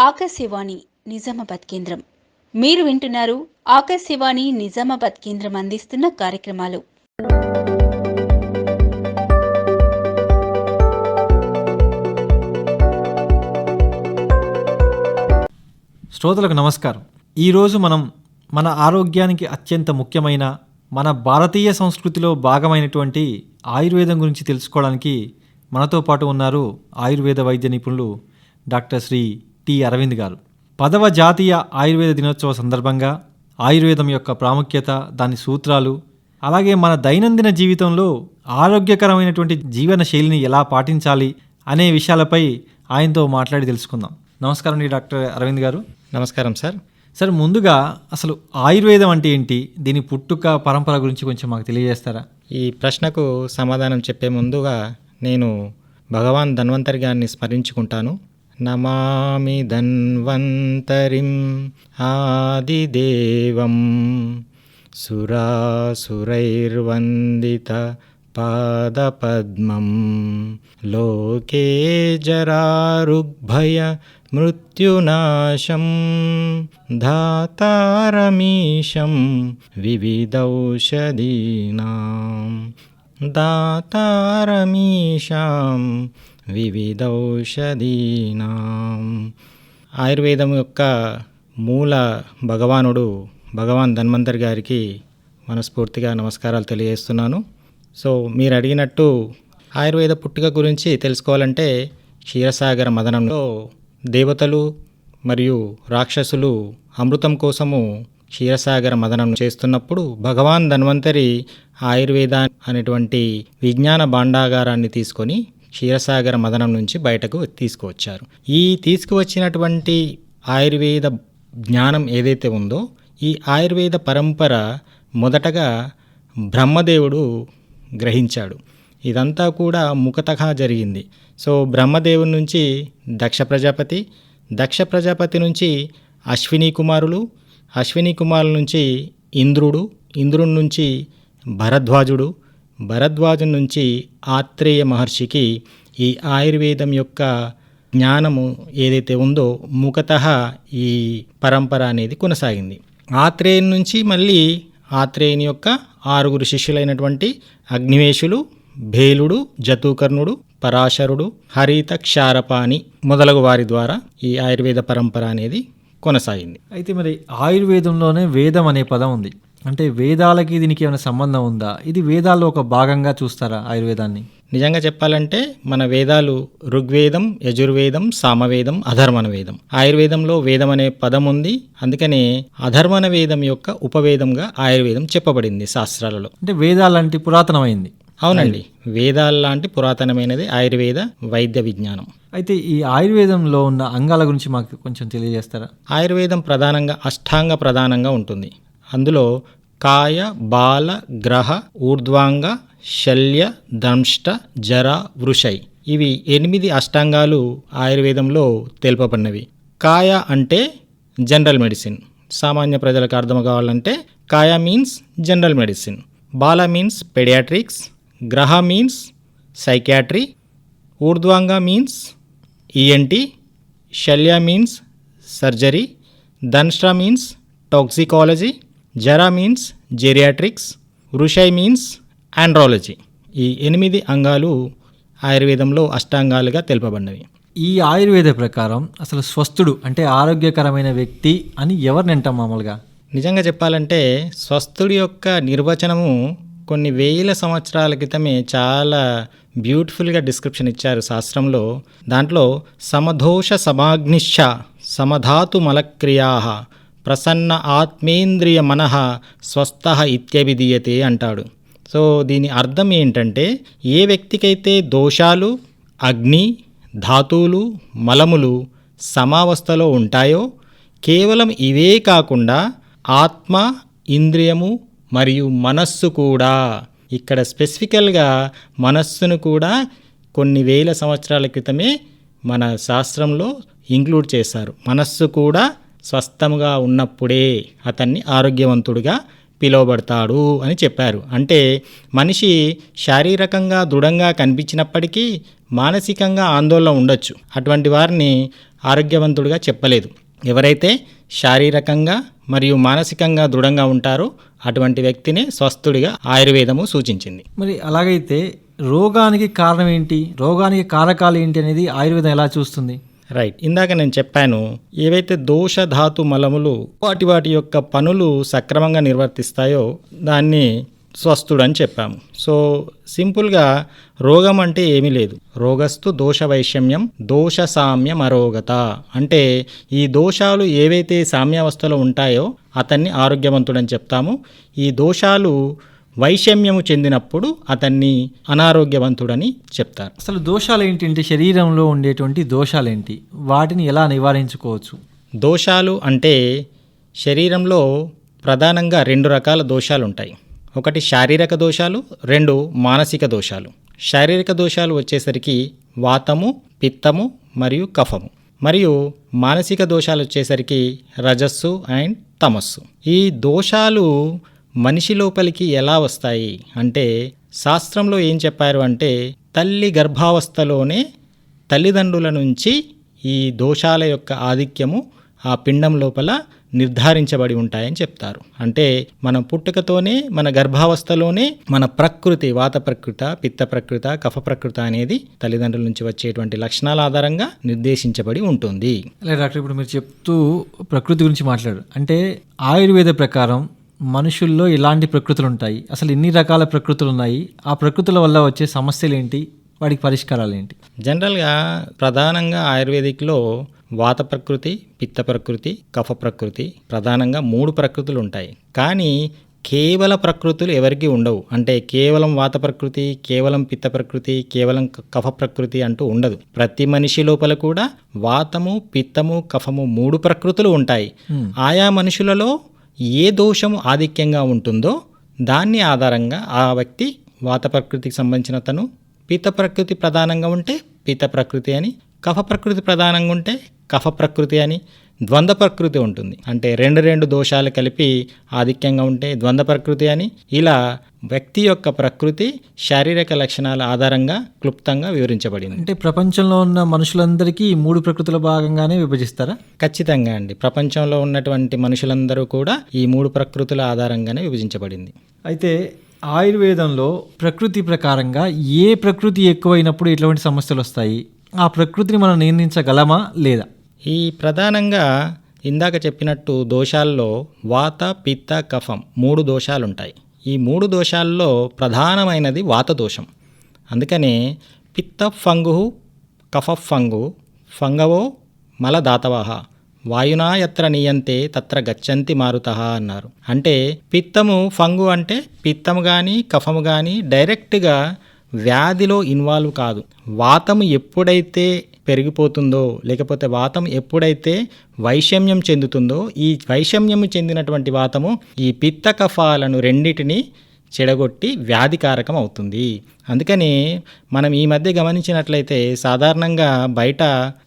ఆకాశవాణి నిజామాబాద్ కేంద్రం. మీరు వింటున్నారు ఆకాశవాణి నిజామాబాద్ కేంద్రం అందిస్తున్న కార్యక్రమాలు. శ్రోతలకు నమస్కారం. ఈరోజు మనం మన ఆరోగ్యానికి అత్యంత ముఖ్యమైన మన భారతీయ సంస్కృతిలో భాగమైనటువంటి ఆయుర్వేదం గురించి తెలుసుకోవడానికి మనతో పాటు ఉన్నారు ఆయుర్వేద వైద్య నిపుణులు డాక్టర్ శ్రీ టి అరవింద్ గారు. పదవ జాతీయ ఆయుర్వేద దినోత్సవ సందర్భంగా ఆయుర్వేదం యొక్క ప్రాముఖ్యత దాని సూత్రాలు అలాగే మన దైనందిన జీవితంలో ఆరోగ్యకరమైనటువంటి జీవన శైలిని ఎలా పాటించాలి అనే విషయాలపై ఆయనతో మాట్లాడి తెలుసుకుందాం. నమస్కారం అండి డాక్టర్ అరవింద్ గారు. నమస్కారం సార్. సార్ ముందుగా అసలు ఆయుర్వేదం అంటే ఏంటి? దీని పుట్టుక పరంపర గురించి కొంచెం మాకు తెలియజేస్తారా? ఈ ప్రశ్నకు సమాధానం చెప్పే ముందుగా నేను భగవాన్ ధన్వంతరి గారిని స్మరించుకుంటాను. नमामि धन्वन्तरिम् आदिदेवं सुरासुरैर्वन्दितपादपद्मं लोके जरारुग्भयमृत्युनाशं धातारमीशं विविधौषधीनां दातारमीशां వివిధౌషధీనాం. ఆయుర్వేదం యొక్క మూల భగవానుడు భగవాన్ ధన్వంతరి గారికి మనస్ఫూర్తిగా నమస్కారాలు తెలియజేస్తున్నాను. సో మీరు అడిగినట్టు ఆయుర్వేద పుట్టుక గురించి తెలుసుకోవాలంటే క్షీరసాగర మదనంలో దేవతలు మరియు రాక్షసులు అమృతం కోసము క్షీరసాగర మదనం చేస్తున్నప్పుడు భగవాన్ ధన్వంతరి ఆయుర్వేద అనేటువంటి విజ్ఞాన భాండాగారాన్ని తీసుకొని క్షీరసాగర మదనం నుంచి బయటకు తీసుకువచ్చారు. ఈ తీసుకువచ్చినటువంటి ఆయుర్వేద జ్ఞానం ఏదైతే ఉందో ఈ ఆయుర్వేద పరంపర మొదటగా బ్రహ్మదేవుడు గ్రహించాడు. ఇదంతా కూడా ముఖతగా జరిగింది. సో బ్రహ్మదేవుడి నుంచి దక్ష ప్రజాపతి దక్ష ప్రజాపతి నుంచి అశ్విని కుమారులు అశ్విని కుమారుల నుంచి ఇంద్రుడు ఇంద్రుడి నుంచి భరద్వాజుడు భరద్వాజు నుంచి ఆత్రేయ మహర్షికి ఈ ఆయుర్వేదం యొక్క జ్ఞానము ఏదైతే ఉందో ముఖత ఈ పరంపర అనేది కొనసాగింది. ఆత్రేయుని నుంచి మళ్ళీ ఆత్రేయుని యొక్క ఆరుగురు శిష్యులైనటువంటి అగ్నివేశులు భేలుడు జతూకర్ణుడు పరాశరుడు హరిత క్షారపాణి మొదలగు వారి ద్వారా ఈ ఆయుర్వేద పరంపర అనేది కొనసాగింది. అయితే మరి ఆయుర్వేదంలోనే వేదం అనే పదం ఉంది. అంటే వేదాలకి దీనికి ఏమైనా సంబంధం ఉందా? ఇది వేదాల్లో ఒక భాగంగా చూస్తారా ఆయుర్వేదాన్ని? నిజంగా చెప్పాలంటే మన వేదాలు ఋగ్వేదం యజుర్వేదం సామవేదం అధర్వణ వేదం ఆయుర్వేదంలో వేదం అనే పదం ఉంది. అందుకనే అధర్వణ వేదం యొక్క ఉపవేదంగా ఆయుర్వేదం చెప్పబడింది శాస్త్రాలలో. అంటే వేదాలంటే పురాతనమైంది. అవునండి. వేదాల లాంటి పురాతనమైనది ఆయుర్వేద వైద్య విజ్ఞానం. అయితే ఈ ఆయుర్వేదంలో ఉన్న అంగాల గురించి మాకు కొంచెం తెలియజేస్తారా? ఆయుర్వేదం ప్రధానంగా అష్టాంగ ప్రధానంగా ఉంటుంది. అందులో కాయ బాల గ్రహ ఊర్ధ్వాంగ శల్య దంష్ట జర వృషై. ఇవి ఎనిమిది అష్టాంగాలు ఆయుర్వేదంలో తెలుపబడినవి. కాయ అంటే జనరల్ మెడిసిన్. సామాన్య ప్రజలకు అర్థం కావాలంటే కాయ మీన్స్ జనరల్ మెడిసిన్. బాల మీన్స్ పెడియాట్రిక్స్ గ్రహ మీన్స్ సైకాట్రీ ఊర్ధ్వాంగ మీన్స్ ఈఎన్టీ శల్య మీన్స్ సర్జరీ ధన్ష్ట్రా మీన్స్ టాక్సికాలజీ జరా మీన్స్ జెరియాట్రిక్స్ వృషై మీన్స్ ఆండ్రాలజీ ఈ ఎనిమిది అంగాలు ఆయుర్వేదంలో అష్టాంగాలుగా తెలుపబడినవి. ఈ ఆయుర్వేద ప్రకారం అసలు స్వస్థుడు అంటే ఆరోగ్యకరమైన వ్యక్తి అని ఎవరిని అంటాం మామూలుగా? నిజంగా చెప్పాలంటే స్వస్థుడి యొక్క నిర్వచనము కొన్ని వేల సంవత్సరాల క్రితమే చాలా బ్యూటిఫుల్గా డిస్క్రిప్షన్ ఇచ్చారు శాస్త్రంలో. దాంట్లో సమదోష సమాగ్నిశ్చ సమధాతు మలక్రియా ప్రసన్న ఆత్మేంద్రియ మనః స్వస్థ ఇత్యభిధీయతే అంటాడు. సో దీని అర్థం ఏంటంటే ఏ వ్యక్తికైతే దోషాలు అగ్ని ధాతువులు మలములు సమావస్థలో ఉంటాయో కేవలం ఇవే కాకుండా ఆత్మ ఇంద్రియము మరియు మనస్సు కూడా ఇక్కడ స్పెసిఫికల్గా మనస్సును కూడా కొన్ని వేల సంవత్సరాల క్రితమే మన శాస్త్రంలో ఇంక్లూడ్ చేశారు. మనస్సు కూడా స్వస్థముగా ఉన్నప్పుడే అతన్ని ఆరోగ్యవంతుడిగా పిలువబడతాడు అని చెప్పారు. అంటే మనిషి శారీరకంగా దృఢంగా కనిపించినప్పటికీ మానసికంగా ఆందోళన ఉండొచ్చు. అటువంటి వారిని ఆరోగ్యవంతుడిగా చెప్పలేదు. ఎవరైతే శారీరకంగా మరియు మానసికంగా దృఢంగా ఉంటారో అటువంటి వ్యక్తిని స్వస్థుడిగా ఆయుర్వేదము సూచించింది. మరి అలాగైతే రోగానికి కారణం ఏంటి? రోగానికి కారకాలు ఏంటి అనేది ఆయుర్వేదం ఎలా చూస్తుంది? రైట్ ఇందాక నేను చెప్పాను ఏవైతే దోష ధాతు మలములు వాటి వాటి యొక్క పనులు సక్రమంగా నిర్వర్తిస్తాయో దాన్ని స్వస్థుడు అని చెప్పాము. సో సింపుల్గా రోగం అంటే ఏమీ లేదు. రోగస్తు దోష వైషమ్యం దోష సామ్యం అరోగత అంటే ఈ దోషాలు ఏవైతే సామ్యావస్థలో ఉంటాయో అతన్ని ఆరోగ్యవంతుడని చెప్తాము. ఈ దోషాలు వైషమ్యము చెందినప్పుడు అతన్ని అనారోగ్యవంతుడని చెప్తారు. అసలు దోషాలు ఏంటంటే శరీరంలో ఉండేటువంటి దోషాలు ఏంటి వాటిని ఎలా నివారించుకోవచ్చు? దోషాలు అంటే శరీరంలో ప్రధానంగా రెండు రకాల దోషాలు ఉంటాయి ఒకటి శారీరక దోషాలు రెండు మానసిక దోషాలు. శారీరక దోషాలు వచ్చేసరికి వాతము పిత్తము మరియు కఫము. మరియు మానసిక దోషాలు వచ్చేసరికి రజస్సు అండ్ తమస్సు. ఈ దోషాలు మనిషి లోపలికి ఎలా వస్తాయి? అంటే శాస్త్రంలో ఏం చెప్పారు అంటే తల్లి గర్భావస్థలోనే తల్లిదండ్రుల నుంచి ఈ దోషాల యొక్క ఆధిక్యము ఆ పిండం లోపల నిర్ధారించబడి ఉంటాయని చెప్తారు. అంటే మన పుట్టుకతోనే మన గర్భావస్థలోనే మన ప్రకృతి వాత ప్రకృత పిత్త ప్రకృత కఫ ప్రకృత అనేది తల్లిదండ్రుల నుంచి వచ్చేటువంటి లక్షణాల ఆధారంగా నిర్దేశించబడి ఉంటుంది. అలా డాక్టర్ ఇప్పుడు మీరు చెప్తూ ప్రకృతి గురించి మాట్లాడారు. అంటే ఆయుర్వేద ప్రకారం మనుషుల్లో ఎలాంటి ప్రకృతులు ఉంటాయి అసలు ఎన్ని రకాల ప్రకృతులు ఉన్నాయి ఆ ప్రకృతుల వల్ల వచ్చే సమస్యలు ఏంటి వాటికి పరిష్కారాలు ఏంటి జనరల్గా ప్రధానంగా ఆయుర్వేదిక్లో వాత ప్రకృతి పిత్త ప్రకృతి కఫ ప్రకృతి ప్రధానంగా మూడు ప్రకృతులు ఉంటాయి కానీ కేవల ప్రకృతులు ఎవరికీ ఉండవు. అంటే కేవలం వాత ప్రకృతి కేవలం పిత్త ప్రకృతి కేవలం కఫ ప్రకృతి అంటూ ఉండదు. ప్రతి మనిషి లోపల కూడా వాతము పిత్తము కఫము మూడు ప్రకృతులు ఉంటాయి. ఆయా మనుషులలో ఏ దోషము ఆధిక్యంగా ఉంటుందో దాన్ని ఆధారంగా ఆ వ్యక్తి వాత ప్రకృతికి సంబంధించిన తను పీత ప్రకృతి ప్రధానంగా ఉంటే పీత ప్రకృతి అని కఫ ప్రకృతి ప్రధానంగా ఉంటే కఫ ప్రకృతి అని ద్వంద్వ ప్రకృతి ఉంటుంది. అంటే రెండు రెండు దోషాలు కలిపి ఆధిక్యంగా ఉంటే ద్వంద్వ ప్రకృతి అని ఇలా వ్యక్తి యొక్క ప్రకృతి శారీరక లక్షణాల ఆధారంగా క్లుప్తంగా వివరించబడింది. అంటే ప్రపంచంలో ఉన్న మనుషులందరికీ ఈ మూడు ప్రకృతుల భాగంగానే విభజిస్తారా? ఖచ్చితంగా అండి. ప్రపంచంలో ఉన్నటువంటి మనుషులందరూ కూడా ఈ మూడు ప్రకృతుల ఆధారంగానే విభజించబడింది. అయితే ఆయుర్వేదంలో ప్రకృతి ప్రకారంగా ఏ ప్రకృతి ఎక్కువైనప్పుడు ఎటువంటి సమస్యలు వస్తాయి? ఆ ప్రకృతిని మనం నియంత్రించగలమా లేదా? ఈ ప్రధానంగా ఇందాక చెప్పినట్టు దోషాల్లో వాత పిత్త కఫం మూడు దోషాలుంటాయి. ఈ మూడు దోషాల్లో ప్రధానమైనది వాత దోషం. అందుకనే పిత్త ఫంగు కఫ ఫంగు ఫంగవో మలదాతవహ వాయునా ఎత్ర నీయంతే తత్ర గచ్చంతి మారుత అన్నారు. అంటే పిత్తము ఫంగు అంటే పిత్తము కానీ కఫము కానీ డైరెక్ట్గా వ్యాధిలో ఇన్వాల్వ్ కాదు. వాతము ఎప్పుడైతే పెరిగిపోతుందో లేకపోతే వాతం ఎప్పుడైతే వైషమ్యం చెందుతుందో ఈ వైషమ్యము చెందినటువంటి వాతము ఈ పిత్త కఫాలను రెండిటిని చెడగొట్టి వ్యాధికారకం అవుతుంది. అందుకని మనం ఈ మధ్య గమనించినట్లయితే సాధారణంగా బయట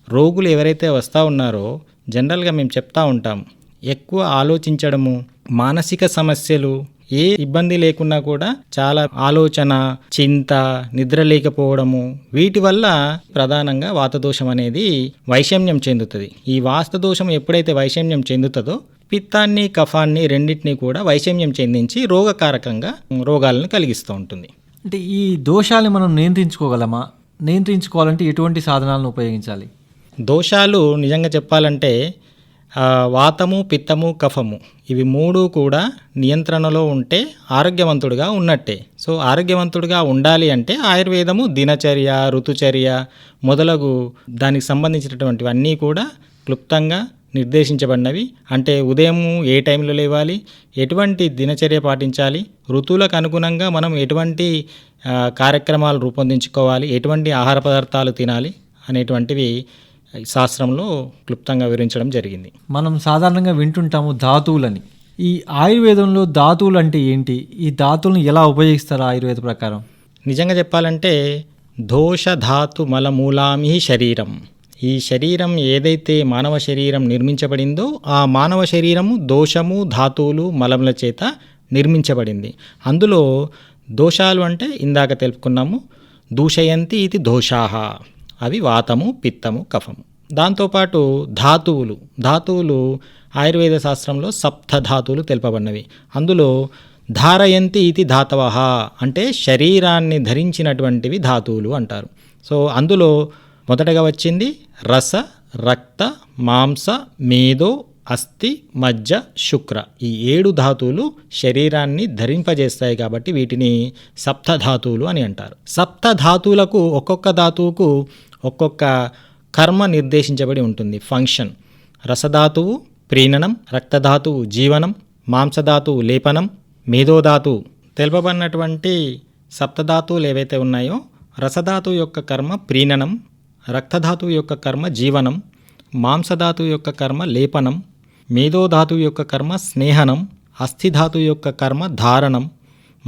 రోగులు ఎవరైతే వస్తూ ఉన్నారో జనరల్గా మేము చెప్తా ఉంటాం ఎక్కువ ఆలోచించడము మానసిక సమస్యలు ఏ ఇబ్బంది లేకున్నా కూడా చాలా ఆలోచన చింత నిద్ర లేకపోవడము వీటి వల్ల ప్రధానంగా వాతదోషం అనేది వైషమ్యం చెందుతుంది. ఈ వాస్తదోషం ఎప్పుడైతే వైషమ్యం చెందుతుందో పిత్తాన్ని కఫాన్ని రెండింటినీ కూడా వైషమ్యం చెందించి రోగకారకంగా రోగాలను కలిగిస్తూ ఉంటుంది. అంటే ఈ దోషాలను మనం నియంత్రించుకోగలమా? నియంత్రించుకోవాలంటే ఎటువంటి సాధనాలను ఉపయోగించాలి? దోషాలు నిజంగా చెప్పాలంటే వాతము పిత్తము కఫము. ఇవి మూడు కూడా నియంత్రణలో ఉంటే ఆరోగ్యవంతుడిగా ఉన్నట్టే. సో ఆరోగ్యవంతుడిగా ఉండాలి అంటే ఆయుర్వేదము దినచర్య ఋతుచర్య మొదలగు దానికి సంబంధించినటువంటివన్నీ కూడా క్లుప్తంగా నిర్దేశించబడినవి. అంటే ఉదయం ఏ టైంలో లేవాలి ఎటువంటి దినచర్య పాటించాలి ఋతువులకు అనుగుణంగా మనం ఎటువంటి కార్యక్రమాలు రూపొందించుకోవాలి ఎటువంటి ఆహార పదార్థాలు తినాలి అనేటువంటివి శాస్త్రంలో క్లుప్తంగా వివరించడం జరిగింది. మనం సాధారణంగా వింటుంటాము ధాతువులని. ఈ ఆయుర్వేదంలో ధాతువులు అంటే ఏంటి? ఈ ధాతువులను ఎలా ఉపయోగిస్తారు ఆయుర్వేద ప్రకారం? నిజంగా చెప్పాలంటే దోష ధాతు మలమూలామి శరీరం. ఈ శరీరం ఏదైతే మానవ శరీరం నిర్మించబడిందో ఆ మానవ శరీరము దోషము ధాతువులు మలముల చేత నిర్మించబడింది. అందులో దోషాలు అంటే ఇందాక తెలుపుకున్నాము దూషయంతి ఇది దోషాహ. అవి వాతము పిత్తము కఫము. దాంతోపాటు ధాతువులు. ధాతువులు ఆయుర్వేద శాస్త్రంలో సప్త ధాతువులు తెలుపబడినవి. అందులో ధారయంతి ఇది ధాతవహ అంటే శరీరాన్ని ధరించినటువంటివి ధాతువులు అంటారు. సో అందులో మొదటగా వచ్చింది రస రక్త మాంస మేధో అస్థి మజ్జ శుక్ర. ఈ ఏడు ధాతువులు శరీరాన్ని ధరింపజేస్తాయి కాబట్టి వీటిని సప్త ధాతువులు అని అంటారు. సప్త ధాతువులకు ఒక్కొక్క ధాతువుకు ఒక్కొక్క కర్మ నిర్దేశించబడి ఉంటుంది. ఫంక్షన్ రసధాతువు ప్రీణనం రక్తధాతువు జీవనం మాంసధాతువు లేపనం మేధోధాతువు. తెలుపబడినటువంటి సప్తధాతువులు ఏవైతే ఉన్నాయో రసధాతువు యొక్క కర్మ ప్రీణనం రక్తధాతువు యొక్క కర్మ జీవనం మాంసధాతువు యొక్క కర్మ లేపనం మేధోధాతువు యొక్క కర్మ స్నేహనం అస్థిధాతు యొక్క కర్మ ధారణం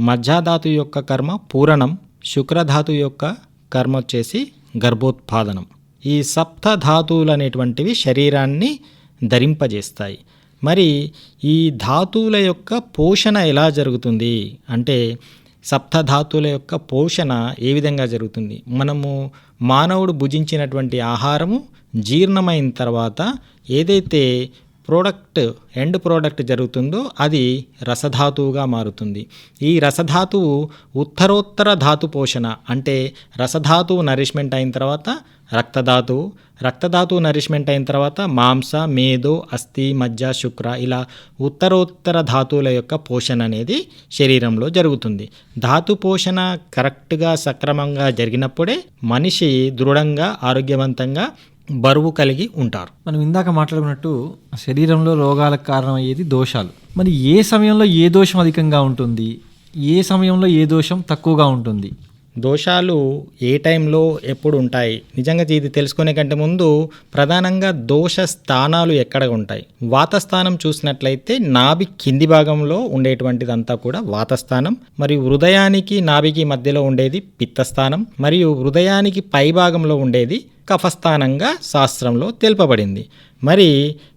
మజ్జాధాతువు యొక్క కర్మ పూరణం శుక్రధాతు యొక్క కర్మ వచ్చేసి గర్భోత్పాదనం. ఈ సప్త ధాతువులు అనేటువంటివి శరీరాన్ని ధరింపజేస్తాయి. మరి ఈ ధాతువుల యొక్క పోషణ ఎలా జరుగుతుంది? అంటే సప్త ధాతువుల యొక్క పోషణ ఏ విధంగా జరుగుతుంది? మనము మానవుడు భుజించినటువంటి ఆహారము జీర్ణమైన తర్వాత ఏదైతే ప్రోడక్ట్ ఎండ్ ప్రోడక్ట్ జరుగుతుందో అది రసధాతువుగా మారుతుంది. ఈ రసధాతువు ఉత్తరోత్తర ధాతు పోషణ అంటే రసధాతువు నరిష్మెంట్ అయిన తర్వాత రక్తధాతువు రక్తధాతువు నరిష్మెంట్ అయిన తర్వాత మాంస మేధో అస్థి మజ్జ శుక్ర ఇలా ఉత్తరోత్తర ధాతువుల యొక్క పోషణ అనేది శరీరంలో జరుగుతుంది. ధాతు పోషణ కరెక్ట్గా సక్రమంగా జరిగినప్పుడే మనిషి దృఢంగా ఆరోగ్యవంతంగా బరువు కలిగి ఉంటారు. మనం ఇందాక మాట్లాడుకున్నట్టు శరీరంలో రోగాలకు కారణమయ్యేది దోషాలు. మరి ఏ సమయంలో ఏ దోషం అధికంగా ఉంటుంది? ఏ సమయంలో ఏ దోషం తక్కువగా ఉంటుంది? దోషాలు ఏ టైంలో ఎప్పుడు ఉంటాయి? నిజంగా ఇది తెలుసుకునే కంటే ముందు ప్రధానంగా దోష స్థానాలు ఎక్కడ ఉంటాయి? వాతస్థానం చూసినట్లయితే నాభి కింది భాగంలో ఉండేటువంటిదంతా కూడా వాతస్థానం మరియు హృదయానికి నాభికి మధ్యలో ఉండేది పిత్తస్థానం మరియు హృదయానికి పై భాగంలో ఉండేది కఫస్థానంగా శాస్త్రంలో తెలుపబడింది. మరి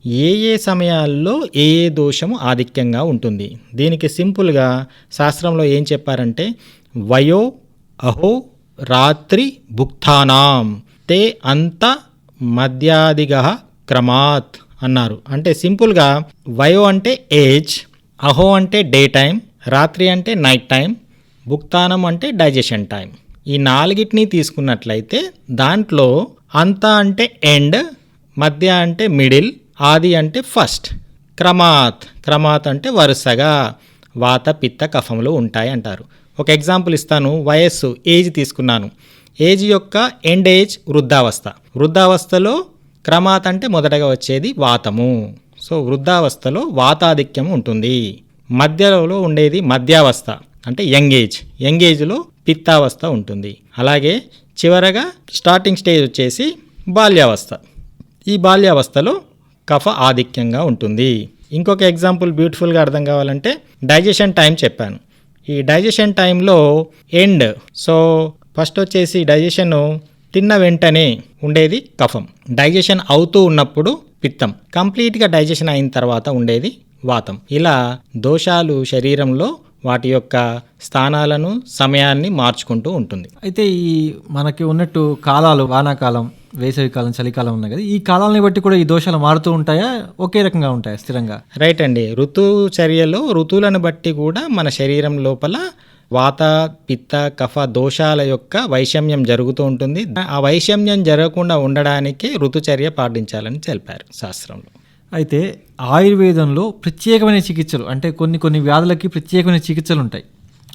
ఏ ఏ సమయాల్లో ఏ ఏ దోషము ఆధిక్యంగా ఉంటుంది? దీనికి సింపుల్గా శాస్త్రంలో ఏం చెప్పారంటే వయో అహో రాత్రి భుక్తానాం తే అంత మధ్యాదిగ క్రమాత్ అన్నారు. అంటే సింపుల్గా వయో అంటే ఏజ్ అహో అంటే డే టైం రాత్రి అంటే నైట్ టైం భుక్తానం అంటే డైజెషన్ టైం. ఈ నాలుగిటిని తీసుకున్నట్లయితే దాంట్లో అంత అంటే ఎండ్ మధ్య అంటే మిడిల్ ఆది అంటే ఫస్ట్. క్రమాత్ క్రమాత్ అంటే వరుసగా వాత పిత్త కఫములు ఉంటాయి అంటారు ఒక ఎగ్జాంపుల్ ఇస్తాను వయస్సు ఏజ్ తీసుకున్నాను. ఏజ్ యొక్క ఎండ్ ఏజ్ వృద్ధావస్థ. వృద్ధావస్థలో క్రమాత్ అంటే మొదటగా వచ్చేది వాతము. సో వృద్ధావస్థలో వాతాధిక్యం ఉంటుంది. మధ్యలో ఉండేది మధ్యావస్థ అంటే యంగ్ ఏజ్. యంగ్ ఏజ్లో పిత్తావస్థ ఉంటుంది. అలాగే చివరగా స్టార్టింగ్ స్టేజ్ వచ్చేసి బాల్యావస్థ. ఈ బాల్యావస్థలో కఫ ఆధిక్యంగా ఉంటుంది. ఇంకొక ఎగ్జాంపుల్ బ్యూటిఫుల్గా అర్థం కావాలంటే డైజెషన్ టైం చెప్పాను. ఈ డైజెషన్ టైంలో ఎండ్ సో ఫస్ట్ వచ్చేసి డైజెషన్ తిన్న వెంటనే ఉండేది కఫం. డైజెషన్ అవుతూ ఉన్నప్పుడు పిత్తం. కంప్లీట్గా డైజెషన్ అయిన తర్వాత ఉండేది వాతం. ఇలా దోషాలు శరీరంలో వాటి యొక్క స్థానాలను సమయాన్ని మార్చుకుంటూ ఉంటుంది. అయితే ఈ మనకి ఉన్నట్టు కాలాలు వానాకాలం వేసవికాలం చలికాలం ఉన్నాయి కదా. ఈ కాలాలని బట్టి కూడా ఈ దోషాలు మారుతూ ఉంటాయా? ఒకే రకంగా ఉంటాయా స్థిరంగా? రైట్ అండి. ఋతుచర్యలో ఋతువులను బట్టి కూడా మన శరీరం లోపల వాత పిత్త కఫ దోషాల యొక్క వైషమ్యం జరుగుతూ ఉంటుంది. ఆ వైషమ్యం జరగకుండా ఉండడానికే ఋతుచర్య పాటించాలని తెలిపారు శాస్త్రంలో. అయితే ఆయుర్వేదంలో ప్రత్యేకమైన చికిత్సలు అంటే కొన్ని కొన్ని వ్యాధులకి ప్రత్యేకమైన చికిత్సలు ఉంటాయి.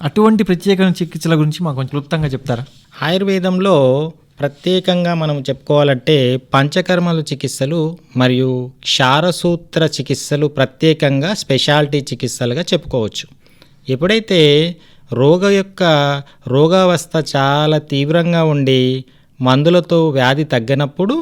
అటువంటి ప్రత్యేకమైన చికిత్సల గురించి మాకు కొంచెం క్లుప్తంగా చెప్తారా? ఆయుర్వేదంలో ప్రత్యేకంగా మనం చెప్పుకోవాలంటే పంచకర్మల చికిత్సలు మరియు క్షారసూత్ర చికిత్సలు ప్రత్యేకంగా స్పెషాలిటీ చికిత్సలుగా చెప్పుకోవచ్చు. ఎప్పుడైతే రోగ యొక్క రోగావస్థ చాలా తీవ్రంగా ఉండి మందులతో వ్యాధి తగ్గినప్పుడు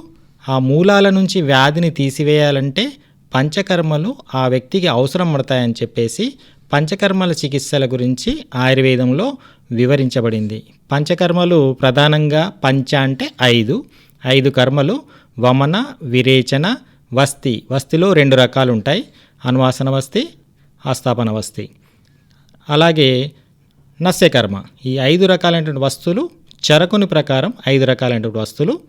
ఆ మూలాల నుంచి వ్యాధిని తీసివేయాలంటే పంచకర్మలు ఆ వ్యక్తికి అవసరం పడతాయని చెప్పేసి పంచకర్మల చికిత్సల గురించి ఆయుర్వేదంలో వివరించబడింది. పంచకర్మలు ప్రధానంగా పంచ అంటే ఐదు. ఐదు కర్మలు వమన విరేచన వస్తి. వస్తిలో రెండు రకాలు ఉంటాయి అనువాసన వస్తి ఆస్థాపన వస్తి. అలాగే నస్యకర్మ. ఈ ఐదు రకాలైనటువంటి వస్తువులు చరకుని ప్రకారం ఐదు రకాలైనటువంటి వస్తువులు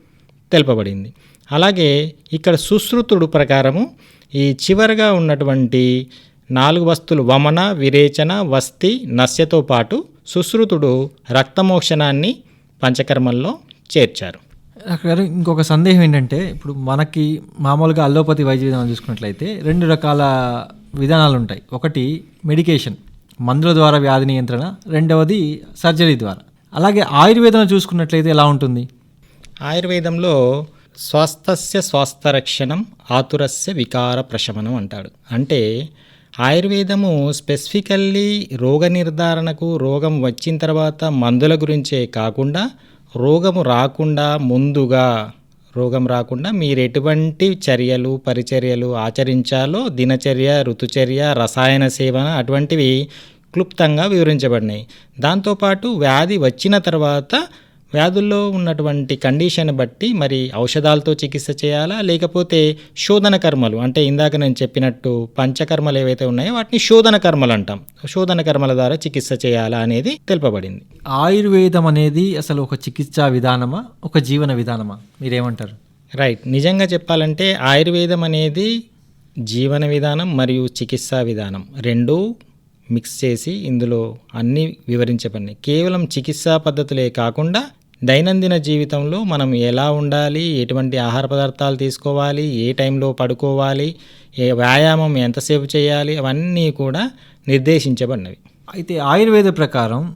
తెలుపబడింది. అలాగే ఇక్కడ సుశ్రుతుడు ప్రకారము ఈ చివరగా ఉన్నటువంటి నాలుగు వస్తువులు వమన విరేచన వస్తి నస్యతో పాటు సుశ్రుతుడు రక్తమోక్షణాన్ని పంచకర్మల్లో చేర్చారు. అక్కడ ఇంకొక సందేహం ఏంటంటే ఇప్పుడు మనకి మామూలుగా అల్లోపతి వైద్య విధానం చూసుకున్నట్లయితే రెండు రకాల విధానాలు ఉంటాయి. ఒకటి మెడికేషన్ మందుల ద్వారా వ్యాధి నియంత్రణ రెండవది సర్జరీ ద్వారా. అలాగే ఆయుర్వేదం చూసుకున్నట్లయితే ఎలా ఉంటుంది? ఆయుర్వేదంలో స్వాస్థస్య స్వాస్థరక్షణం ఆతురస్య వికార ప్రశమనం అంటాడు. అంటే ఆయుర్వేదము స్పెసిఫికల్లీ రోగ నిర్ధారణకు రోగం వచ్చిన తర్వాత మందుల గురించే కాకుండా రోగము రాకుండా ముందుగా రోగం రాకుండా మీరు ఎటువంటి చర్యలు పరిచర్యలు ఆచరించాలో దినచర్య ఋతుచర్య రసాయన సేవన అటువంటివి క్లుప్తంగా వివరించబడినాయి. దాంతోపాటు వ్యాధి వచ్చిన తర్వాత వ్యాధుల్లో ఉన్నటువంటి కండిషన్ బట్టి మరి ఔషధాలతో చికిత్స చేయాలా? లేకపోతే శోధన కర్మలు అంటే ఇందాక నేను చెప్పినట్టు పంచకర్మలు ఏవైతే ఉన్నాయో వాటిని శోధన కర్మలు అంటాం. శోధన కర్మల ద్వారా చికిత్స చేయాలా అనేది తెలుపబడింది. ఆయుర్వేదం అనేది అసలు ఒక చికిత్సా విధానమా? ఒక జీవన విధానమా? మీరేమంటారు? రైట్. నిజంగా చెప్పాలంటే ఆయుర్వేదం అనేది జీవన విధానం మరియు చికిత్సా విధానం రెండూ మిక్స్ చేసి ఇందులో అన్నీ వివరించబడినాయి. కేవలం చికిత్సా పద్ధతులే కాకుండా దైనందిన జీవితంలో మనం ఎలా ఉండాలి ఎటువంటి ఆహార పదార్థాలు తీసుకోవాలి ఏ టైంలో పడుకోవాలి ఏ వ్యాయామం ఎంతసేపు చేయాలి అవన్నీ కూడా నిర్దేశించబడినవి. అయితే ఆయుర్వేద ప్రకారం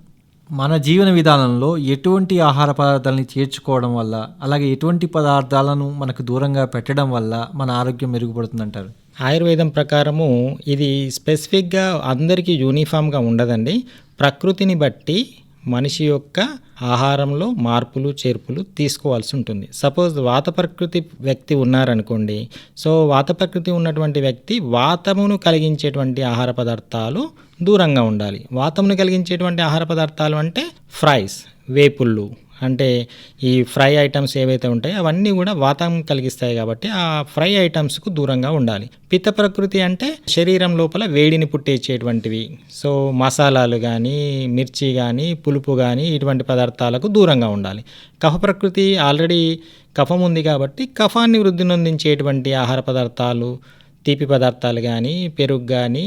మన జీవన విధానంలో ఎటువంటి ఆహార పదార్థాలని చేర్చుకోవడం వల్ల అలాగే ఎటువంటి పదార్థాలను మనకు దూరంగా పెట్టడం వల్ల మన ఆరోగ్యం మెరుగుపడుతుందంటారు? ఆయుర్వేదం ప్రకారము ఇది స్పెసిఫిక్గా అందరికీ యూనిఫామ్గా ఉండదండి. ప్రకృతిని బట్టి మనిషి యొక్క ఆహారంలో మార్పులు చేర్పులు తీసుకోవాల్సి ఉంటుంది. సపోజ్ వాత ప్రకృతి వ్యక్తి ఉన్నారనుకోండి సో వాత ప్రకృతి ఉన్నటువంటి వ్యక్తి వాతమును కలిగించేటువంటి ఆహార పదార్థాలు దూరంగా ఉండాలి. వాతమును కలిగించేటువంటి ఆహార పదార్థాలు అంటే ఫ్రైస్ వేపుళ్ళు అంటే ఈ ఫ్రై ఐటమ్స్ ఏవైతే ఉంటాయో అవన్నీ కూడా వాతం కలిగిస్తాయి కాబట్టి ఆ ఫ్రై ఐటమ్స్కు దూరంగా ఉండాలి. పిత్త ప్రకృతి అంటే శరీరం లోపల వేడిని పుట్టించేటువంటివి. సో మసాలాలు కానీ మిర్చి కానీ పులుపు కానీ ఇటువంటి పదార్థాలకు దూరంగా ఉండాలి. కఫ ప్రకృతి ఆల్రెడీ కఫం ఉంది కాబట్టి కఫాన్ని వృద్ధినొందించేటువంటి ఆహార పదార్థాలు తీపి పదార్థాలు కానీ పెరుగు కానీ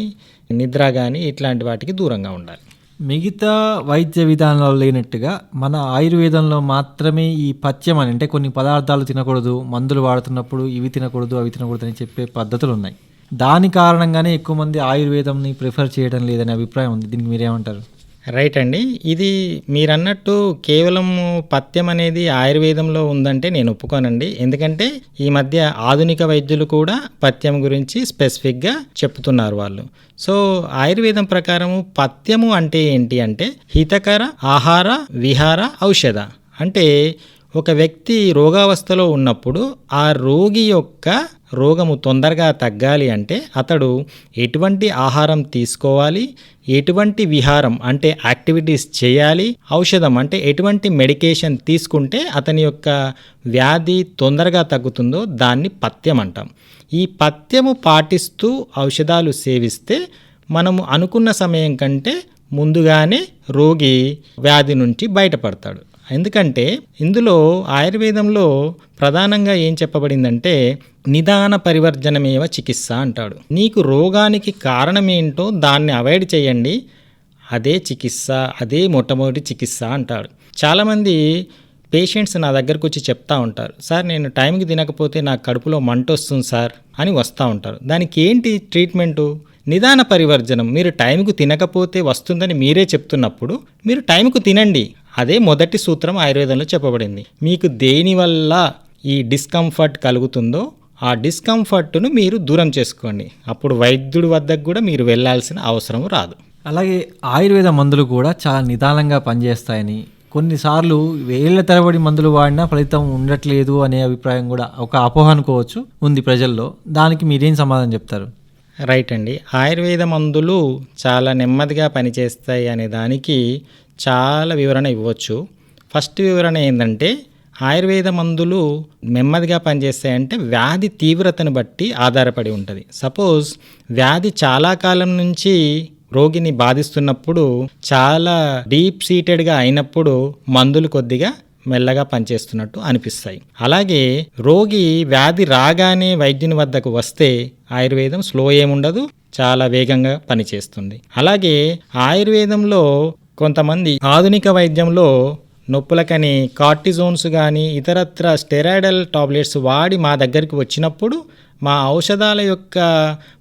నిద్ర కానీ ఇట్లాంటి వాటికి దూరంగా ఉండాలి. మిగతా వైద్య విధానాల్లో లేనట్టుగా మన ఆయుర్వేదంలో మాత్రమే ఈ పథ్యం అని అంటే కొన్ని పదార్థాలు తినకూడదు మందులు వాడుతున్నప్పుడు ఇవి తినకూడదు అవి తినకూడదు అని చెప్పే పద్ధతులు ఉన్నాయి. దాని కారణంగానే ఎక్కువ మంది ఆయుర్వేదంని ప్రిఫర్ చేయడం లేదనే అభిప్రాయం ఉంది. దీనికి మీరేమంటారు? రైట్ అండి. ఇది మీరన్నట్టు కేవలం పథ్యం అనేది ఆయుర్వేదంలో ఉందంటే నేను ఒప్పుకోనండి. ఎందుకంటే ఈ మధ్య ఆధునిక వైద్యులు కూడా పథ్యం గురించి స్పెసిఫిక్గా చెప్తున్నారు వాళ్ళు. సో ఆయుర్వేదం ప్రకారము పథ్యము అంటే ఏంటి అంటే హితకర ఆహార విహార ఔషధ. అంటే ఒక వ్యక్తి రోగావస్థలో ఉన్నప్పుడు ఆ రోగి యొక్క రోగము తొందరగా తగ్గాలి అంటే అతడు ఎటువంటి ఆహారం తీసుకోవాలి ఎటువంటి విహారం అంటే యాక్టివిటీస్ చేయాలి ఔషధం అంటే ఎటువంటి మెడికేషన్ తీసుకుంటే అతని యొక్క వ్యాధి తొందరగా తగ్గుతుందో దాన్ని పథ్యం అంటాం. ఈ పథ్యము పాటిస్తూ ఔషధాలు సేవిస్తే మనము అనుకున్న సమయం కంటే ముందుగానే రోగి వ్యాధి నుంచి బయటపడతాడు. ఎందుకంటే ఇందులో ఆయుర్వేదంలో ప్రధానంగా ఏం చెప్పబడిందంటే నిదాన పరివర్జనమేవ చికిత్స అంటాడు. నీకు రోగానికి కారణమేంటో దాన్ని అవాయిడ్ చేయండి. అదే చికిత్స అదే మొట్టమొదటి చికిత్స అంటాడు. చాలామంది పేషెంట్స్ నా దగ్గరకు వచ్చి చెప్తా ఉంటారు. సార్ నేను టైంకి తినకపోతే నా కడుపులో మంట వస్తుంది సార్ అని వస్తూ ఉంటారు. దానికి ఏంటి ట్రీట్మెంటు? నిదాన పరివర్జనం. మీరు టైంకు తినకపోతే వస్తుందని మీరే చెప్తున్నప్పుడు మీరు టైంకు తినండి. అదే మొదటి సూత్రం ఆయుర్వేదంలో చెప్పబడింది. మీకు దేనివల్ల ఈ డిస్కంఫర్ట్ కలుగుతుందో ఆ డిస్కంఫర్ట్ను మీరు దూరం చేసుకోండి. అప్పుడు వైద్యుడి వద్దకు కూడా మీరు వెళ్ళాల్సిన అవసరం రాదు. అలాగే ఆయుర్వేద మందులు కూడా చాలా నిదానంగా పనిచేస్తాయని కొన్నిసార్లు వేళ్ళ తరబడి మందులు వాడినా ఫలితం ఉండట్లేదు అనే అభిప్రాయం కూడా ఒక అపోహ అనుకోవచ్చు ఉంది ప్రజల్లో. దానికి మీరేం సమాధానం చెప్తారు? రైట్ అండి. ఆయుర్వేద మందులు చాలా నెమ్మదిగా పనిచేస్తాయి అనే దానికి చాలా వివరణ ఇవ్వచ్చు. ఫస్ట్ వివరణ ఏంటంటే ఆయుర్వేద మందులు నెమ్మదిగా పనిచేస్తాయంటే వ్యాధి తీవ్రతను బట్టి ఆధారపడి ఉంటుంది. సపోజ్ వ్యాధి చాలా కాలం నుంచి రోగిని బాధిస్తున్నప్పుడు చాలా డీప్ సీటెడ్గా అయినప్పుడు మందులు కొద్దిగా మెల్లగా పనిచేస్తున్నట్టు అనిపిస్తాయి. అలాగే రోగి వ్యాధి రాగానే వైద్యుని వద్దకు వస్తే ఆయుర్వేదం స్లో ఏముండదు చాలా వేగంగా పనిచేస్తుంది. అలాగే ఆయుర్వేదంలో కొంతమంది ఆధునిక వైద్యంలో నొప్పులకని కార్టిజోన్స్ కానీ ఇతరత్ర స్టెరాయిడల్ టాబ్లెట్స్ వాడి మా దగ్గరికి వచ్చినప్పుడు మా ఔషధాల యొక్క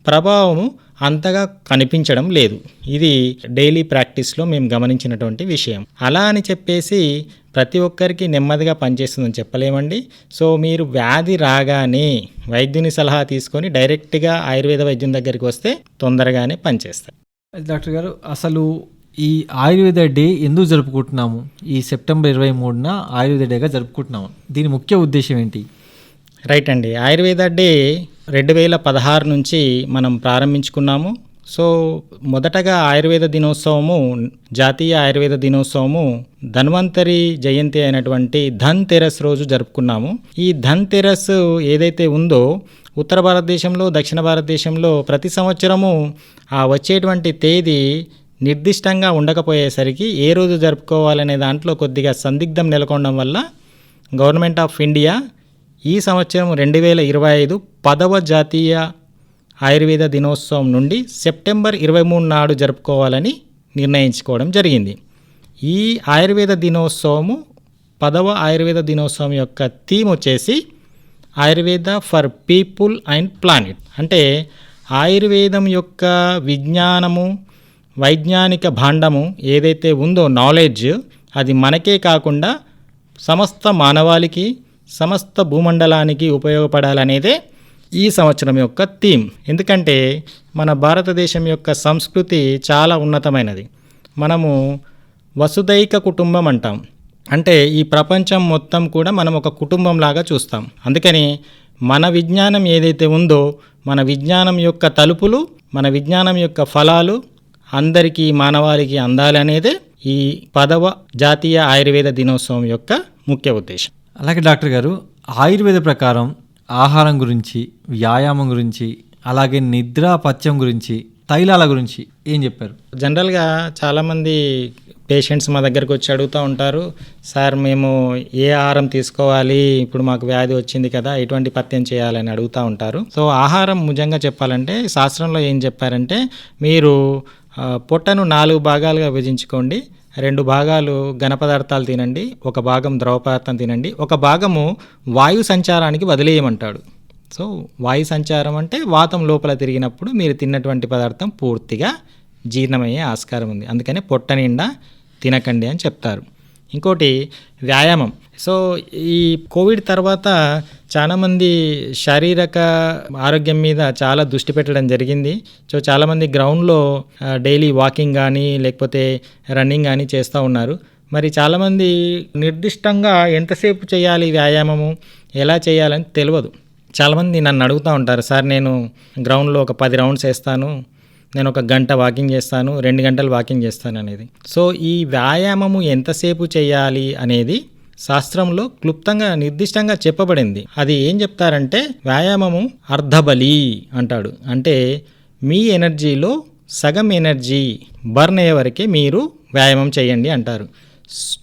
ప్రభావము అంతగా కనిపించడం లేదు. ఇది డైలీ ప్రాక్టీస్లో మేము గమనించినటువంటి విషయం. అలా అని చెప్పేసి ప్రతి ఒక్కరికి నెమ్మదిగా పనిచేస్తుందని చెప్పలేమండి. సో మీరు వ్యాధి రాగానే వైద్యుని సలహా తీసుకొని డైరెక్ట్గా ఆయుర్వేద వైద్యం దగ్గరికి వస్తే తొందరగానే పనిచేస్తారు డాక్టర్ గారు అసలు ఈ ఆయుర్వేద డే ఎందుకు జరుపుకుంటున్నాము? ఈ సెప్టెంబర్ ఇరవై మూడున ఆయుర్వేద డేగా జరుపుకుంటున్నాము. దీని ముఖ్య ఉద్దేశం ఏంటి? రైట్ అండి. ఆయుర్వేద డే రెండు వేల పదహారు నుంచి మనం ప్రారంభించుకున్నాము. సో మొదటగా ఆయుర్వేద దినోత్సవము జాతీయ ఆయుర్వేద దినోత్సవము ధన్వంతరి జయంతి అయినటువంటి ధన్ తెరస్ రోజు జరుపుకున్నాము. ఈ ధన్ తెరస్ ఏదైతే ఉందో ఉత్తర భారతదేశంలో దక్షిణ భారతదేశంలో ప్రతి సంవత్సరము ఆ వచ్చేటువంటి తేదీ నిర్దిష్టంగా ఉండకపోయేసరికి ఏ రోజు జరుపుకోవాలనే దాంట్లో కొద్దిగా సందిగ్ధం నెలకొనడం వల్ల గవర్నమెంట్ ఆఫ్ ఇండియా ఈ సంవత్సరం రెండు వేల ఇరవై ఐదు పదవ జాతీయ ఆయుర్వేద దినోత్సవం నుండి సెప్టెంబర్ ఇరవై మూడు నాడు జరుపుకోవాలని నిర్ణయించుకోవడం జరిగింది. ఈ ఆయుర్వేద దినోత్సవము పదవ ఆయుర్వేద దినోత్సవం యొక్క థీమ్ వచ్చేసి Ayurveda for people and planet. అంటే ఆయుర్వేదం యొక్క విజ్ఞానము వైజ్ఞానిక భాండము ఏదైతే ఉందో నాలెడ్జ్ అది మనకే కాకుండా సమస్త మానవాళికి సమస్త భూమండలానికి ఉపయోగపడాలనేదే ఈ సంవత్సరం యొక్క థీమ్. ఎందుకంటే మన భారతదేశం యొక్క సంస్కృతి చాలా ఉన్నతమైనది. మనము వసుదైక కుటుంబం అంటాం. అంటే ఈ ప్రపంచం మొత్తం కూడా మనం ఒక కుటుంబంలాగా చూస్తాం. అందుకని మన విజ్ఞానం ఏదైతే ఉందో మన విజ్ఞానం యొక్క తలుపులు మన విజ్ఞానం యొక్క ఫలాలు అందరికీ మానవాళికి అందాలి అనేదే ఈ పదవ జాతీయ ఆయుర్వేద దినోత్సవం యొక్క ముఖ్య ఉద్దేశం. అలాగే డాక్టర్ గారు ఆయుర్వేద ప్రకారం ఆహారం గురించి వ్యాయామం గురించి అలాగే నిద్ర పథ్యం గురించి తైలాల గురించి ఏం చెప్పారు? జనరల్గా చాలామంది పేషెంట్స్ మా దగ్గరకు వచ్చి అడుగుతూ ఉంటారు సార్ మేము ఏ ఆహారం తీసుకోవాలి? ఇప్పుడు మాకు వ్యాధి వచ్చింది కదా ఎటువంటి పథ్యం చేయాలని అడుగుతూ ఉంటారు. సో ఆహారం నిజంగా చెప్పాలంటే శాస్త్రంలో ఏం చెప్పారంటే మీరు పొట్టను నాలుగు భాగాలుగా విభజించుకోండి. రెండు భాగాలు ఘన పదార్థాలు తినండి ఒక భాగం ద్రవ పదార్థం తినండి. ఒక భాగము వాయు సంచారానికి వదిలేయమంటాడు. సో వాయు సంచారం అంటే వాతం లోపల తిరిగినప్పుడు మీరు తిన్నటువంటి పదార్థం పూర్తిగా జీర్ణమయ్యే ఆస్కారం ఉంది. అందుకనే పొట్ట నిండా తినకండి అని చెప్తారు. ఇంకోటి వ్యాయామం. సో ఈ కోవిడ్ తర్వాత చాలామంది శారీరక ఆరోగ్యం మీద చాలా దృష్టి పెట్టడం జరిగింది. సో చాలామంది గ్రౌండ్లో డైలీ వాకింగ్ కానీ లేకపోతే రన్నింగ్ కానీ చేస్తూ ఉన్నారు. మరి చాలామంది నిర్దిష్టంగా ఎంతసేపు చేయాలి వ్యాయామము? ఎలా చేయాలని తెలియదు. చాలామంది నన్ను అడుగుతూ ఉంటారు సార్ నేను గ్రౌండ్లో ఒక పది రౌండ్స్ వేస్తాను. నేను ఒక గంట వాకింగ్ చేస్తాను. రెండు గంటలు వాకింగ్ చేస్తాను అనేది. సో ఈ వ్యాయామము ఎంతసేపు చేయాలి అనేది శాస్త్రంలో క్లుప్తంగా నిర్దిష్టంగా చెప్పబడింది. అది ఏం చెప్తారంటే వ్యాయామము అర్ధబలి అంటాడు. అంటే మీ ఎనర్జీలో సగం ఎనర్జీ బర్న్ అయ్యే వరకే మీరు వ్యాయామం చేయండి అంటారు.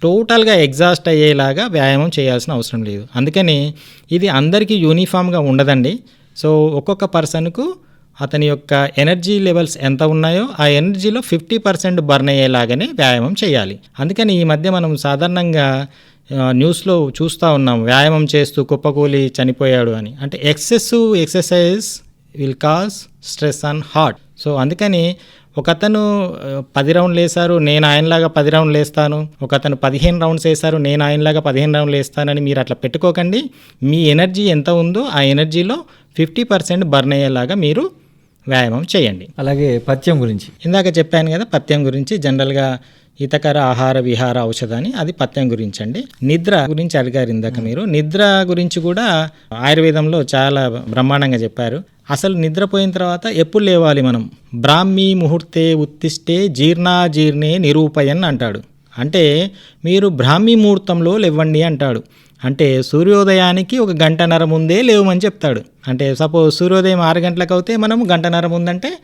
టోటల్గా ఎగ్జాస్ట్ అయ్యేలాగా వ్యాయామం చేయాల్సిన అవసరం లేదు. అందుకని ఇది అందరికీ యూనిఫామ్గా ఉండదండి. సో ఒక్కొక్క పర్సన్కు అతని యొక్క ఎనర్జీ లెవెల్స్ ఎంత ఉన్నాయో ఆ ఎనర్జీలో ఫిఫ్టీ పర్సెంట్ బర్న్ అయ్యేలాగానే వ్యాయామం చేయాలి. అందుకని ఈ మధ్య మనం సాధారణంగా న్యూస్లో చూస్తూ ఉన్నాం వ్యాయామం చేస్తూ కుప్పకూలి చనిపోయాడు అని. అంటే excessive exercise will cause stress on heart. So అందుకని ఒక అతను పది రౌండ్లు వేశారు నేను ఆయనలాగా పది రౌండ్లు వేస్తాను. ఒక అతను పదిహేను రౌండ్స్ వేశారు నేను ఆయనలాగా పదిహేను రౌండ్లు వేస్తానని మీరు అట్లా పెట్టుకోకండి. మీ ఎనర్జీ ఎంత ఉందో ఆ ఎనర్జీలో ఫిఫ్టీ పర్సెంట్ బర్న్ అయ్యేలాగా మీరు వ్యాయామం చేయండి. అలాగే పథ్యం గురించి. ఇందాక చెప్పాను కదా పథ్యం గురించి జనరల్గా హితకర ఆహార విహార ఔషధ అని అది పథ్యం గురించి అండి నిద్ర గురించి అడిగారు ఇందాక మీరు. నిద్ర గురించి కూడా ఆయుర్వేదంలో చాలా బ్రహ్మాండంగా చెప్పారు. అసలు నిద్రపోయిన తర్వాత ఎప్పుడు లేవాలి మనం? బ్రాహ్మీ ముహూర్తే ఉత్తిష్టే జీర్ణాజీర్ణే నిరూపయన్ అంటాడు. అంటే మీరు బ్రాహ్మీ ముహూర్తంలో లేవండి అంటాడు. అంటే సూర్యోదయానికి ఒక గంటన్నర ముందే లేవమని చెప్తాడు. అంటే సపోజ్ సూర్యోదయం ఆరు గంటలకు అయితే మనం గంటన్నర ముందంటే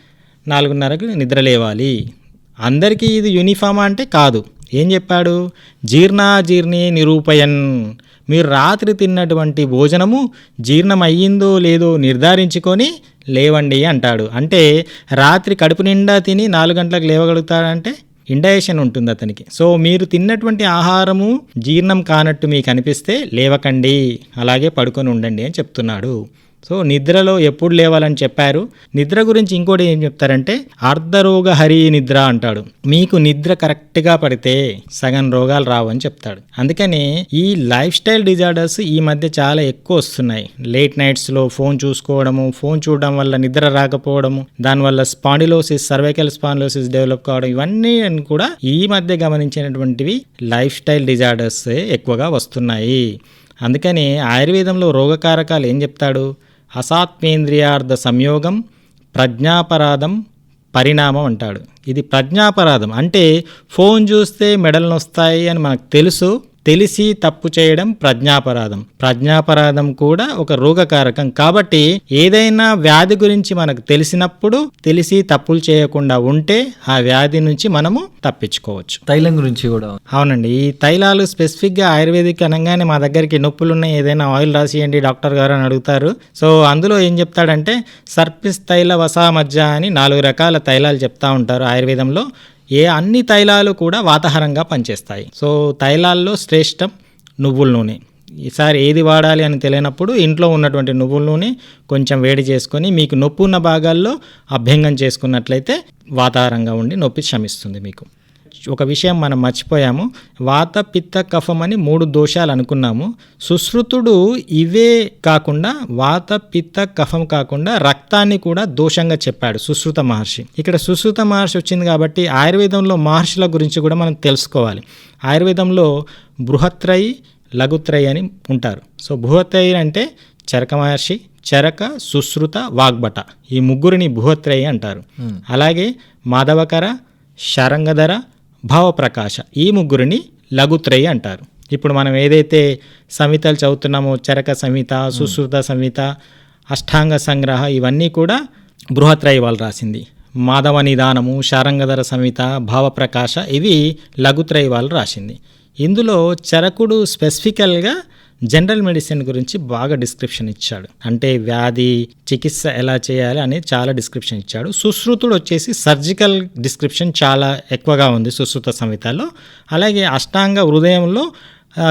నాలుగున్నరకు నిద్ర లేవాలి. అందరికీ ఇది యూనిఫామా అంటే కాదు. ఏం చెప్పాడు? జీర్ణాజీర్ణి నిరూపయన్. మీరు రాత్రి తిన్నటువంటి భోజనము జీర్ణం అయ్యిందో లేదో నిర్ధారించుకొని లేవండి అంటాడు. అంటే రాత్రి కడుపు నిండా తిని నాలుగు గంటలకు లేవగలుగుతాడంటే ఇండైజెషన్ ఉంటుంది అతనికి. సో మీరు తిన్నటువంటి ఆహారము జీర్ణం కానట్టు మీకు అనిపిస్తే లేవకండి. అలాగే పడుకొని ఉండండి అని చెప్తున్నాడు. సో నిద్రలో ఎప్పుడు లేవాలని చెప్పారు. నిద్ర గురించి ఇంకోటి ఏం చెప్తారంటే అర్ధరోగ హరి నిద్ర అంటాడు. మీకు నిద్ర కరెక్ట్గా పడితే సగం రోగాలు రావు అని చెప్తాడు. అందుకని ఈ లైఫ్ స్టైల్ డిజార్డర్స్ ఈ మధ్య చాలా ఎక్కువ వస్తున్నాయి. లేట్ నైట్స్లో ఫోన్ చూసుకోవడము ఫోన్ చూడడం వల్ల నిద్ర రాకపోవడము దానివల్ల స్పాండిలోసిస్ సర్వైకల్ స్పాండిలోసిస్ డెవలప్ కావడం ఇవన్నీ కూడా ఈ మధ్య గమనించినటువంటివి లైఫ్ స్టైల్ డిజార్డర్స్ ఎక్కువగా వస్తున్నాయి. అందుకని ఆయుర్వేదంలో రోగకారకాలు ఏం చెప్తాడు? అసాత్మేంద్రియార్థ సంయోగం ప్రజ్ఞాపరాధం పరిణామం అంటాడు. ఇది ప్రజ్ఞాపరాధం. అంటే ఫోన్ చూస్తే మెడలు నొస్తాయి అని మనకు తెలుసు తెలిసి తప్పు చేయడం ప్రజ్ఞాపరాధం. ప్రజ్ఞాపరాధం కూడా ఒక రోగకారకం. కాబట్టి ఏదైనా వ్యాధి గురించి మనకు తెలిసినప్పుడు తెలిసి తప్పులు చేయకుండా ఉంటే ఆ వ్యాధి నుంచి మనము తప్పించుకోవచ్చు. తైలం గురించి కూడా. అవునండి. ఈ తైలాలు స్పెసిఫిక్గా ఆయుర్వేదిక్ అనగానే మా దగ్గరికి నొప్పులు ఉన్నాయి ఏదైనా ఆయిల్ రాసియండి డాక్టర్ గారు అని అడుగుతారు. సో అందులో ఏం చెప్తాడంటే సర్పిస్ తైల వసా మజ్జ అని నాలుగు రకాల తైలాలు చెప్తా ఉంటారు ఆయుర్వేదంలో. ఏ అన్ని తైలాలు కూడా వాతాహారంగా పనిచేస్తాయి. సో తైలాల్లో శ్రేష్టం నువ్వుల నూనె. ఈసారి ఏది వాడాలి అని తెలియనప్పుడు ఇంట్లో ఉన్నటువంటి నువ్వుల నూనె కొంచెం వేడి చేసుకొని మీకు నొప్పి ఉన్న భాగాల్లో అభ్యంగం చేసుకున్నట్లయితే వాతాహారంగా ఉండి నొప్పి శమిస్తుంది మీకు. ఒక విషయం మనం మర్చిపోయాము. వాత పిత్త కఫం అని మూడు దోషాలు అనుకున్నాము. సుశ్రుతుడు ఇవే కాకుండా వాత పిత్త కఫం కాకుండా రక్తాన్ని కూడా దోషంగా చెప్పాడు సుశ్రుత మహర్షి. ఇక్కడ సుశ్రుత మహర్షి వచ్చింది కాబట్టి ఆయుర్వేదంలో మహర్షుల గురించి కూడా మనం తెలుసుకోవాలి. ఆయుర్వేదంలో బృహత్రయి లఘుత్రయి అని ఉంటారు. సో బృహత్రయి అంటే చరక మహర్షి చరక సుశ్రుత వాగ్భట. ఈ ముగ్గురిని బృహత్రయి అంటారు. అలాగే మాధవకర శరంగధర భావప్రకాశ. ఈ ముగ్గురిని లఘుత్రయి అంటారు. ఇప్పుడు మనం ఏదైతే సంహితలు చదువుతున్నామో చరక సంహిత సుశ్రుత సంహిత అష్టాంగ సంగ్రహ ఇవన్నీ కూడా బృహత్రయ వాళ్ళు రాసింది. మాధవ నిదానము శారంగధర సంహిత భావప్రకాశ ఇవి లఘుత్రయ వాళ్ళు రాసింది. ఇందులో చరకుడు స్పెసిఫికల్గా జనరల్ మెడిసిన్ గురించి బాగా డిస్క్రిప్షన్ ఇచ్చాడు. అంటే వ్యాధి చికిత్స ఎలా చేయాలి అనేది చాలా డిస్క్రిప్షన్ ఇచ్చాడు. సుశ్రుతుడు వచ్చేసి సర్జికల్ డిస్క్రిప్షన్ చాలా ఎక్కువగా ఉంది సుశ్రుత సంహితలో. అలాగే అష్టాంగ హృదయంలో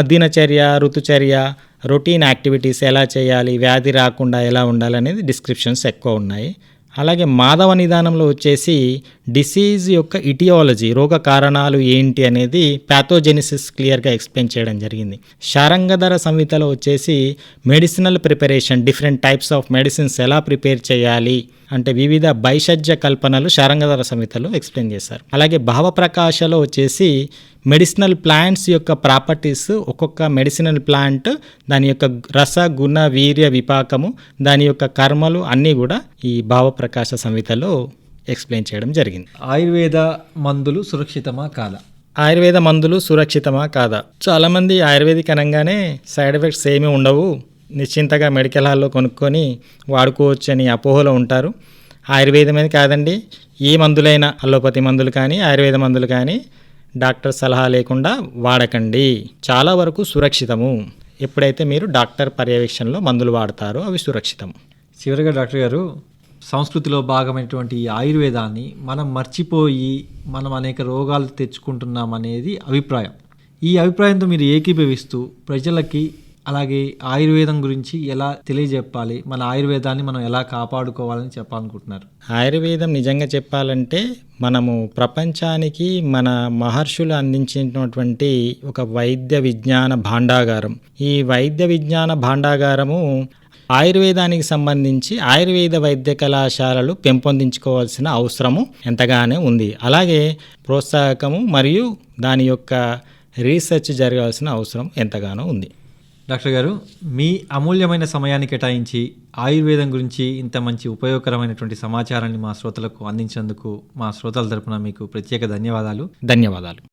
దినచర్య ఋతుచర్య రొటీన్ యాక్టివిటీస్ ఎలా చేయాలి వ్యాధి రాకుండా ఎలా ఉండాలి అనేది డిస్క్రిప్షన్స్ ఎక్కువ ఉన్నాయి. అలాగే మాధవ నిదానంలో వచ్చేసి డిసీజ్ యొక్క ఇటియాలజీ రోగ కారణాలు ఏంటి అనేది ప్యాథోజెనిసిస్ క్లియర్గా ఎక్స్ప్లెయిన్ చేయడం జరిగింది. శారంగధర సంహితలో వచ్చేసి medicinal preparation different types of medicines ఎలా ప్రిపేర్ చేయాలి అంటే వివిధ భైషజ్య కల్పనలు శారంగధర సంహితలో ఎక్స్ప్లెయిన్ చేశారు. అలాగే భావప్రకాశలో వచ్చేసి మెడిసినల్ ప్లాంట్స్ యొక్క ప్రాపర్టీస్ ఒక్కొక్క మెడిసినల్ ప్లాంట్ దాని యొక్క రస గుణ వీర్య విపాకము దాని యొక్క కర్మలు అన్నీ కూడా ఈ భావప్రకాశ సంహితలో ఎక్స్ప్లెయిన్ చేయడం జరిగింది. ఆయుర్వేద మందులు సురక్షితమా కాదా? ఆయుర్వేద మందులు సురక్షితమా కాదా? చాలామంది ఆయుర్వేదిక్ అనగానే సైడ్ ఎఫెక్ట్స్ ఏమీ ఉండవు. నిశ్చింతగా మెడికల్ హాల్లో కొనుక్కొని వాడుకోవచ్చు అని అపోహలో ఉంటారు. ఆయుర్వేదమేది కాదండి? ఏ మందులైనా అల్లోపతి మందులు కానీ ఆయుర్వేద మందులు కానీ డాక్టర్ సలహా లేకుండా వాడకండి. చాలా వరకు సురక్షితము. ఎప్పుడైతే మీరు డాక్టర్ పర్యవేక్షణలో మందులు వాడతారో అవి సురక్షితం చివరిగా డాక్టర్ గారు సంస్కృతిలో భాగమైనటువంటి ఈ ఆయుర్వేదాన్ని మనం మర్చిపోయి మనం అనేక రోగాలు తెచ్చుకుంటున్నాం అనేది అభిప్రాయం. ఈ అభిప్రాయంతో మీరు ఏకీభవిస్తూ ప్రజలకి అలాగే ఆయుర్వేదం గురించి ఎలా తెలియజెప్పాలి? మన ఆయుర్వేదాన్ని మనం ఎలా కాపాడుకోవాలని చెప్పాలనుకుంటున్నారు? ఆయుర్వేదం నిజంగా చెప్పాలంటే మనము ప్రపంచానికి మన మహర్షులు అందించినటువంటి ఒక వైద్య విజ్ఞాన భాండాగారం. ఈ వైద్య విజ్ఞాన భాండాగారము ఆయుర్వేదానికి సంబంధించి ఆయుర్వేద వైద్య కళాశాలలు పెంపొందించుకోవాల్సిన అవసరము ఎంతగానే ఉంది. అలాగే ప్రోత్సాహకము మరియు దాని యొక్క రీసెర్చ్ జరగాల్సిన అవసరం ఎంతగానో ఉంది. డాక్టర్ గారు మీ అమూల్యమైన సమయాన్ని కేటాయించి ఆయుర్వేదం గురించి ఇంత మంచి ఉపయోగకరమైనటువంటి సమాచారాన్ని మా శ్రోతలకు అందించినందుకు మా శ్రోతల తరపున మీకు ప్రత్యేక ధన్యవాదాలు. ధన్యవాదాలు.